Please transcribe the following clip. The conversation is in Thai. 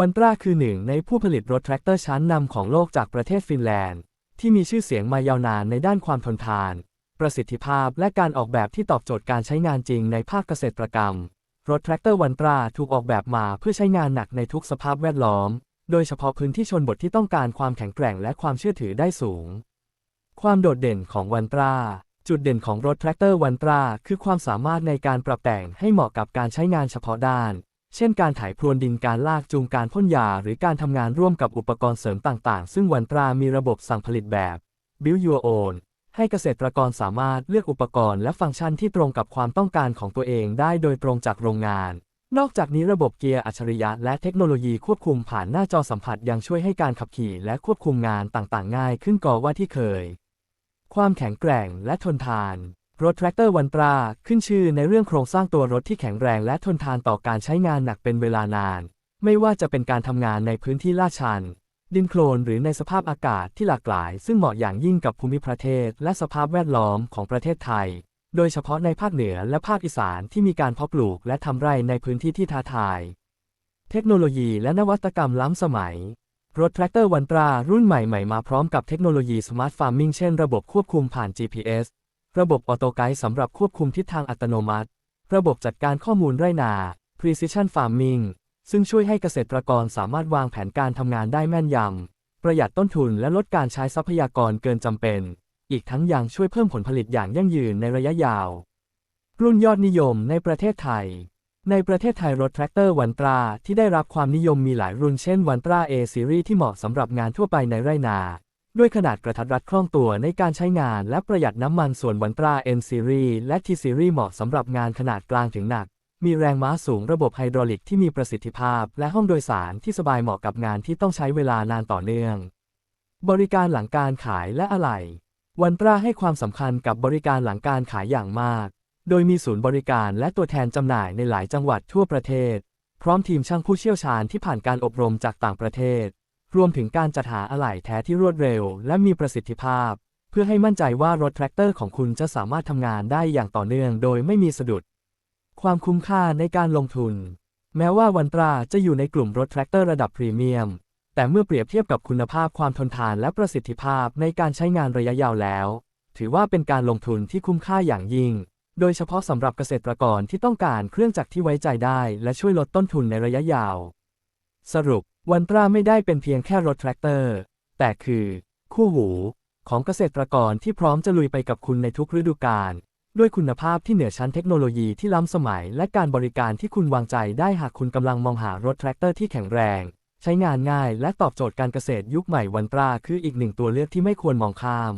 วันตราคือหนึ่งในผู้ผลิตรถแทรกเตอร์ชั้นนำของโลกจากประเทศฟินแลนด์ ที่มีชื่อเสียงมายาวนานในด้านความทนทาน ประสิทธิภาพและการออกแบบที่ตอบโจทย์การใช้งานจริงในภาคเกษตรกรรม รถแทรกเตอร์วันตราถูกออกแบบมาเพื่อใช้งานหนักในทุกสภาพแวดล้อม โดยเฉพาะพื้นที่ชนบทที่ต้องการความแข็งแกร่งและความเชื่อถือได้สูง ความโดดเด่นของวันตราจุดเด่นของรถแทรกเตอร์วันตราคือความสามารถในการปรับแต่งให้เหมาะกับการใช้งานเฉพาะด้าน เช่นการถ่ายพรวนดินการลากจูงการพ่นยา หรือการทำงานร่วมกับอุปกรณ์เสริมต่างๆ ซึ่งวันตรามีระบบสั่งผลิตแบบ Build Your Own ให้เกษตรกรสามารถเลือกอุปกรณ์และฟังก์ชันที่ตรงกับความต้องการของตัวเองได้โดยตรงจากโรงงาน นอกจากนี้ระบบเกียร์อัจฉริยะและเทคโนโลยีควบคุมผ่านหน้าจอสัมผัสยังช่วยให้การขับขี่และควบคุมงานต่างๆ ง่ายขึ้นกว่าที่เคย ความแข็งแกร่งและทนทาน รถแทรกเตอร์วันตรา ขึ้นชื่อในเรื่องโครงสร้างตัวรถที่แข็งแรงและทนทานต่อการใช้งานหนักเป็นเวลานาน ไม่ว่าจะเป็นการทำงานในพื้นที่ลาดชัน ดินโคลนหรือในสภาพอากาศที่หลากหลาย ซึ่งเหมาะอย่างยิ่งกับภูมิประเทศ และสภาพแวดล้อมของประเทศไทย โดยเฉพาะในภาคเหนือและภาคอีสานที่มีการเพาะปลูกและทำไร่ในพื้นที่ที่ท้าทาย เทคโนโลยีและนวัตกรรมล้ำสมัยรถแทรกเตอร์วันตรารุ่นใหม่ๆมาพร้อมกับเทคโนโลยีสมาร์ทฟาร์มิงเช่นระบบควบคุมผ่าน GPS ระบบออโตไกด์สำหรับควบคุมทิศทางอัตโนมัติ ระบบจัดการข้อมูลไร่นา Precision Farming ซึ่งช่วยให้เกษตรกรสามารถวางแผนการทำงานได้แม่นยำ ประหยัดต้นทุนและลดการใช้ทรัพยากรเกินจำเป็น อีกทั้งยังช่วยเพิ่มผลผลิตอย่างยั่งยืนในระยะยาว รุ่นยอดนิยมในประเทศไทย ในประเทศไทยรถแทรกเตอร์วันตราที่ได้รับความนิยมมีหลายรุ่นเช่นวันตรา A Series ที่เหมาะสำหรับงานทั่วไปในไร่นา ด้วยขนาดกระทัดรัดคล่องตัวในการใช้งานและประหยัดน้ำมันส่วนวันตรา N Series และ T Series เหมาะสำหรับงานขนาดกลางถึงหนัก มีแรงม้าสูงระบบไฮดรอลิกที่มีประสิทธิภาพ และห้องโดยสารที่สบายเหมาะกับงานที่ต้องใช้เวลานานต่อเนื่อง บริการหลังการขายและอะไหล่วันตราให้ความสำคัญกับบริการหลังการขายอย่างมาก โดยมีศูนย์บริการและตัวแทนจำหน่ายในหลายจังหวัดทั่วประเทศ พร้อมทีมช่างผู้เชี่ยวชาญที่ผ่านการอบรมจากต่างประเทศ รวมถึงการจัดหาอะไหล่แท้ที่รวดเร็ว และมีประสิทธิภาพ เพื่อให้มั่นใจว่ารถแทรกเตอร์ของคุณจะสามารถทำงานได้อย่างต่อเนื่องโดยไม่มีสะดุด ความคุ้มค่าในการลงทุน แม้ว่าวันตราจะอยู่ในกลุ่มรถแทรกเตอร์ระดับพรีเมียม แต่เมื่อเปรียบเทียบกับคุณภาพความทนทานและประสิทธิภาพในการใช้งานระยะยาวแล้ว ถือว่าเป็นการลงทุนที่คุ้มค่าอย่างยิ่ง โดยเฉพาะสำหรับเกษตรกรที่ต้องการเครื่องจักรที่ไว้ใจได้ และช่วยลดต้นทุนในระยะยาว สรุป วันตราไม่ได้เป็นเพียงแค่รถแทรกเตอร์ แต่คือ คู่หู ของเกษตรกรที่พร้อมจะลุยไปกับคุณในทุกฤดูกาลด้วยคุณภาพที่เหนือชั้นเทคโนโลยีที่ล้ำสมัย และการบริการที่คุณวางใจได้หากคุณกำลังมองหารถแทรกเตอร์ที่แข็งแรง ใช้งานง่ายและตอบโจทย์การเกษตรยุคใหม่วันตราคืออีกหนึ่งตัวเลือกที่ไม่ควรมองข้าม